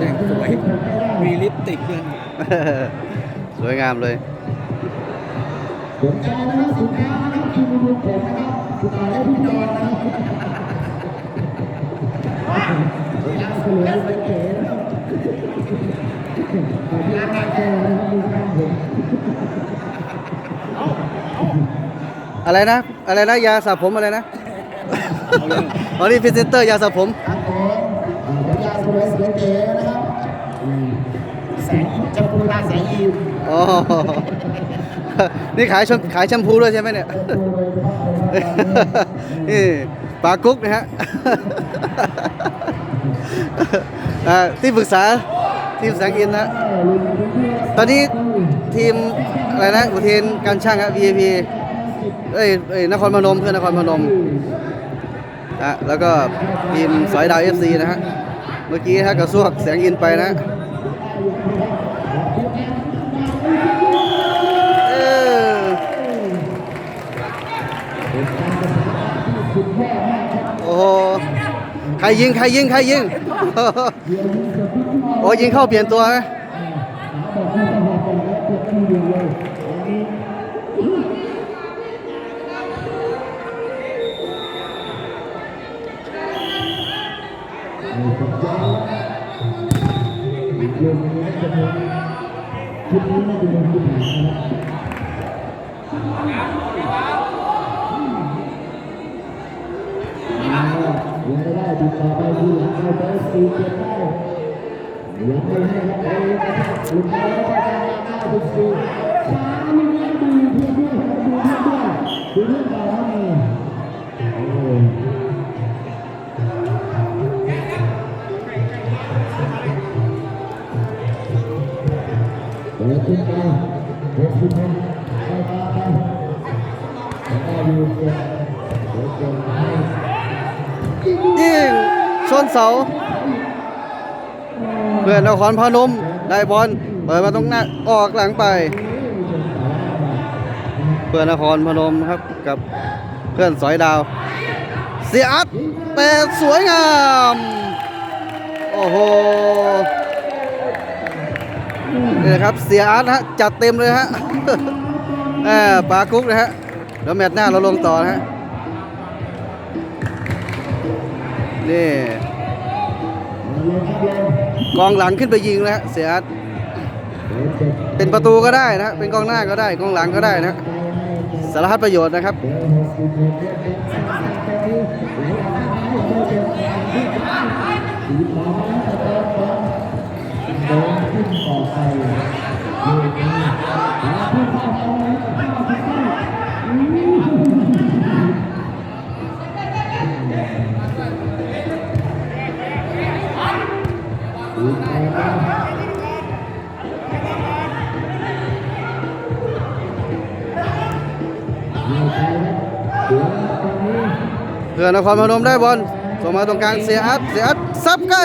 แต่งสวยมีลิปติกด้วยสวยงามเลยผมชายนะครับสุดท้ายนะครับทีมรวมผมนะครับสุดท้ายพี่ดอนนะครับอะไรนะ อะไรนะ ยาสระผมอะไรนะ อ๋อนี่พรีเซนเตอร์ยาสระผมครับผมอ่าเดี๋ยวยาวสวยสวยเก๋นะครับอืมแสงจำปูราแสงอีมอ๋อนี่ขายชมขายแชมพูด้วยใช่ไหมเนี่ยนี่ปากุ๊กนะฮะอ่าที่ปรึกษาทีมแสงอินนะ ตอนนี้ทีมอะไรนะอุเทนการช่างครับ VIP เอ้ยเอ้ยนครพนมเพื่อนนครพนมะแล้วก็ทีมสอยดาว FC นะฮะ เมื่อกี้ฮะกระซวกแสงอินไปนะเออโอ้โหใครยิง ใครยิง ใครยิง โอ้ยิงเข้าเปลี่ยนตัวไหม ชุดนี้น่าจะเป็นชุดไหนนะครับยังไม่ได้ติดต่อไปดูหลังเราไปสี่เจ็ดได้ยังไม่ให้ครับไปเลยนะครับลุงไปแล้วก็การเก้าสิบสี่สามลูกนี้ดูเพื่อนด้วยดูเพื่อนด้วยดูเพื่อนต่อครับนี่โอ้ย เปิดขึ้นไปเปิดขึ้นไปไปต่อไปแล้วก็อยู่เก็บเดี๋ยวเก็บให้ยิงชนเสา เพื่อนนครพนมได้บอลเปิดมาตรงหน้าออกหลังไป เพื่อนนครพนมครับกับเพื่อนสอยดาว เสียอัดแต่สวยงาม โอ้โห นี่นะครับเสียอัดฮะจัดเต็มเลยฮะแหมปากุ๊กนะฮะเดี๋ยวแมตช์หน้าเราลงต่อนะฮะนี่กองหลังขึ้นไปยิงนะฮะเสียอัดเป็นประตูก็ได้นะฮะเป็นกองหน้าก็ได้กองหลังก็ได้นะฮะสารพัดประโยชน์นะครับ เพื่อนนครพนมได้บอลส่งมาตรงกลางเสียอัดเสียอัดซับใกล้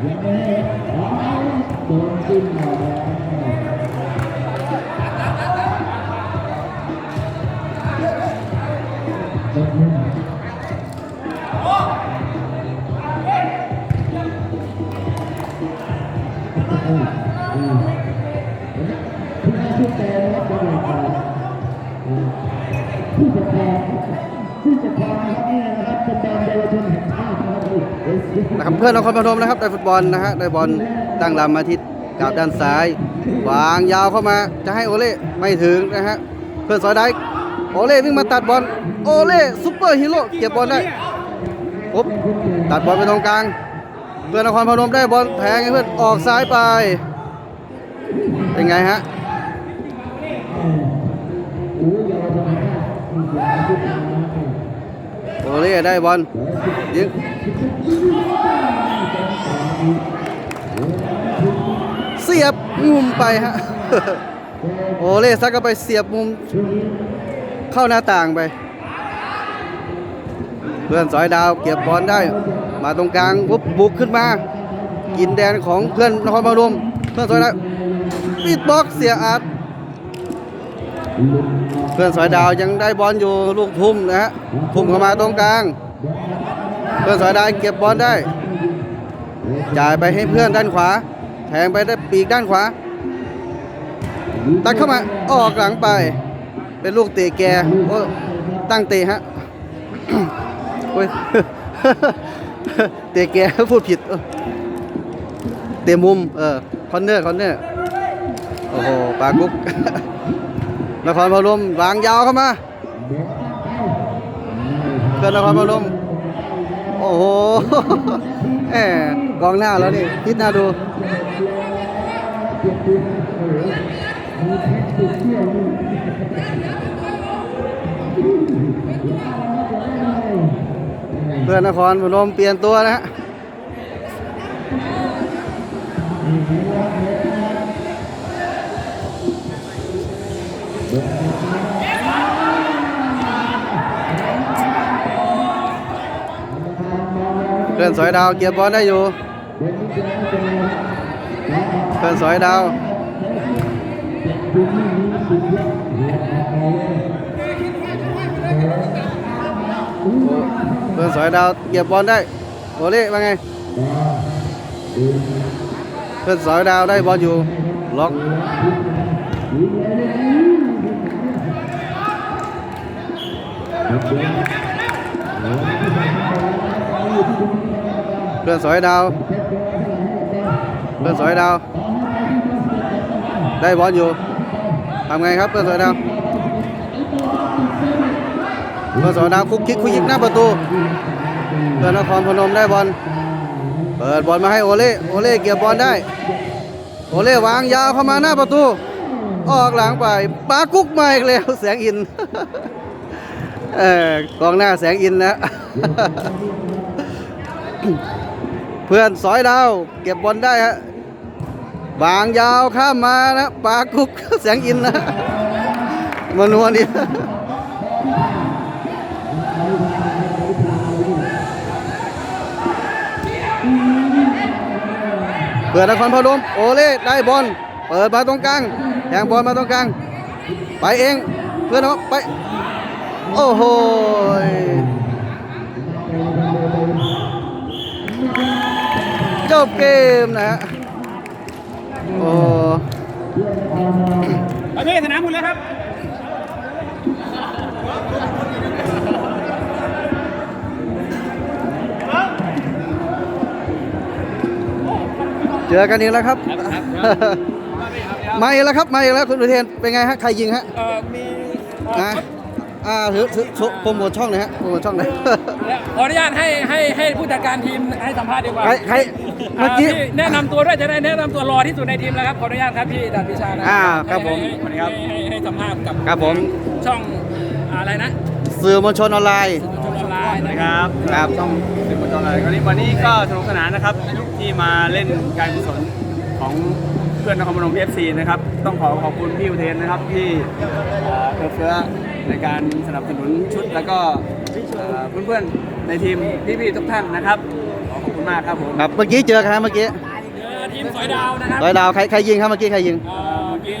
Oh, mm -hmm. ะครับเพื่อนนครพนมนะครับได้ฟุตบอลนะฮะได้บอลตั้งลำมาที่กาบด้านซ้ายวางยาวเข้ามาจะให้โอเล่ไม่ถึงนะฮะเพื่อนสอยได้โอเล่วิ่งมาตัดบอลโอเล่ซุปเปอร์ฮีโร่เก็บบอลได้ปุ๊บตัดบอลไปตรงกลาง เพื่อนนครพนมได้บอลแทงให้เพื่อนออกซ้ายไปเป็นไงฮะ โอเล่ได้บอลยิงเสียบมุมไปฮะโอเล่ซักก็ไปเสียบมุม เข้าหน้าต่างไป เพื่อนสอยดาวเก็บบอลได้ มาตรงกลางปุ๊บบุกขึ้นมา กินแดนของเพื่อนนครพนมเพื่อนสอยดาวปิดบล็อกเสียอาร์ต พื่อนสอยดาวยังได้บอลอยู่ลูกทุ่มนะฮะทุ่มเข้ามาตรงกลาง เพื่อนสอยดาวเก็บบอลได้ จ่ายไปให้เพื่อนด้านขวา แทงไปได้ปีกด้านขวา ตัดเข้ามาออกหลังไป เป็นลูกเตะแกโอ้ตั้งเตะฮะโอ้ยเตะแกพูดผิดเออเตะมุม เออคอนเนอร์คอนเนอร์โอ้โหปากุ๊ก นครพนมวางยาวเข้ามาเกินนครพนมโอ้โหแหมกองหน้าแล้วนี่คิดหน้าดูเพื่อนนครพนมเปลี่ยนตัวนะฮะ เพื่อนสอยดาวเก็บบอลได้อยู่เพื่อนสอยดาวเพื่อนสอยดาวเก็บบอลได้โอเล่ว่าไงเพื่อนสอยดาวได้บอลอยู่ล็อกเพื่อนสอยดาวเพื่อนสอยดาว ได้บอลอยู่ทำไงครับเพื่อนสอยดาวเพื่อนสอยดาวคุกคิกคุกยิกหน้าประตูเพื่อนนครพนมได้บอลเปิดบอลมาให้โอเล่โอเล่เก็บบอลได้โอเล่วางยาวเข้ามาหน้าประตู ออกหลังไปปากุ๊กมาอีกแล้วแสงอินเออกองหน้าแสงอินนะ เพื่อนสอยดาว เก็บบอลได้ฮะวางยาวข้ามมานะปากุ๊กแสงอินนะมานวลดิเปิดนครพนมโอเล่ได้บอลเปิดมาตรงกลางแทงบอลมาตรงกลาง ไปเองเพื่อนเอาไป โอ้โห บเกมนะฮะโอ้โอเคสนามหมดแล้วครับเจอกันอีกแล้วครับ มาอีกแล้วครับ มาอีกแล้วคุณอุเทนเป็นไงฮะ ใครยิงฮะ เอ่อ มีเอ่อนะ อ่าถือถือโชว์โปรโมทช่องหน่อยฮะโปรโมทช่องหน่อยขออนุญาตให้ให้ให้ผู้จัดการทีมให้สัมภาษณ์ดีกว่าใครใครเมื่อกี้าพี่แนะนำตัวด้วยจะได้แนะนำตัวรอที่สุดในทีมแล้วครับขออนุญาตครับพี่ดัดพิชานะอ่าครับผมให้ให้ให้ให้ให้สัมภาษณ์กับครับผม ช่องอะไรนะสื่อมวลชนออนไลน์ ช่องออนไลน์นะนะคครับรับครับต้องเป็นคนจองอะไรวันนี้วันนี้ก็สนุกสนานนะครับที่มาเล่นการกุศลของเพื่อนนครพนมพีเอฟซีนะครับ ต้องขอขอบคุณพี่อุเทนนะครับที่เอ่อเอื้อเฟื้อ ในการสนับสนุนชุดแล้วก็เอ่อเพื่อนๆในทีมพี่ๆทุกท่านนะครับขอขอบคุณมากครับผมครับเมื่อกี้เจอใครครับเมื่อกี้เจอทีมสอยดาวนะครับร้อยดาวใครใครยิงครับเมื่อกี้ใครยิง เอ่อมี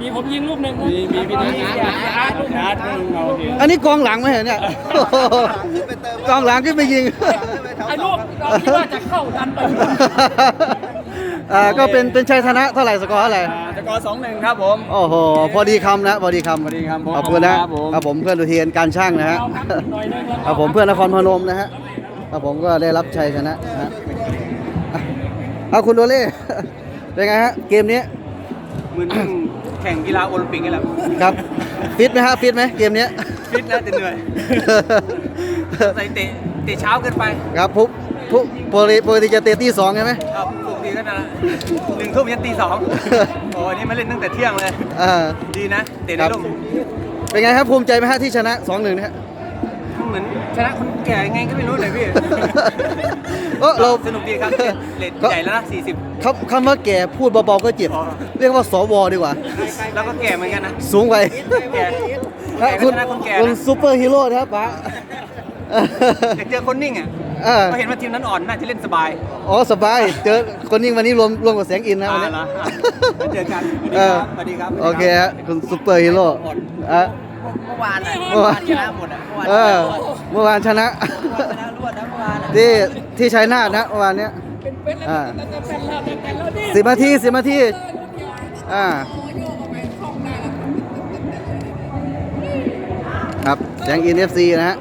มีผมยิงลูกหนึ่งนะมีมีพี่นัทอาร์ตลูกหนึ่ง นัทนึงเอาโอเคอันนี้กองหลังไหมเหรอเนี่ยกองหลังขึ้นไปยิง ไอ้ลูกเราคิดว่าจะเข้าดันไป อ่าก็เป็นเป็นชัยชนะเท่าไหร่สกอร์เท่าไหร่ อ่า สกอร์สองหนึ่งครับผมโอ้โหพอดีคำนะพอดีคำพอดีคำผมขอบคุณนะครับผม ครับผมเพื่อนอุเทนการช่างนะฮะเอาครับหน่อยหนึงแล้วครับผมเพื่อนนครพนมนะฮะครับผมก็ได้รับชัยชนะนะฮะอะเอาคุณโดเล่ เป็นไงฮะเกมนี้เหมือนแข่งกีฬาโอลิมปิกนี่แหละครับฟิตไหมฮะฟิตไหมเกมนี้ ฟิตนะแต่เหนื่อยใส่เตะเตตะเช้าเกินไปครับพุพุปกติปกติจะเตะตีสองใช่ไหมครับป กติก็นะหนึ่งทุ่มยันตีสองโอ้อันนี้มาเล่นตั้งแต่เที่ยงเลยอ่าดีนะ เตะในครับร่มเป็นไงครับภูมิใจไหมฮะที่ชนะสองหนึ่งนะฮะเหมือนชนะคนแก่ยังไงก็ไม่รู้เลยพี่ เออเรา สนุกดีครับเลทใหญ่แล้วนะ40คำคำว่าแก่พูดเบาๆก็เจ็บอ๋อเรียกว่าสวดีกว่า แล้วก็แก่เหมือนกันนะสูงไปแก่ฮะแก่ก็คุณชนะคนแก่คุณนะซูเปอร์ฮีโร่นะครับป๋า อยากเจอคนนิ่งอะ เออก็เห็นว่าทีมนั้นอ่อนน่าจะเล่นสบายอ๋อสบาย เจอคนนี้วันนี้รวมรวมกับแสงอินนะวันนี้อ่าเหรออะเจอกันเออสวัสดีครับโอเคฮะคุณซูเปอร์ฮีโร่อะเมื่อวานอะเมื่อวานชนะหมดอะเออเมื่อวานชนะชนะรวดนะเมื่อวานอะที่ที่ชัยนาทนะเมื่อวานเนี้ยอ่าสิบนาทีสิบนาทีอ่าครับแสงอินเอฟซีนะฮะ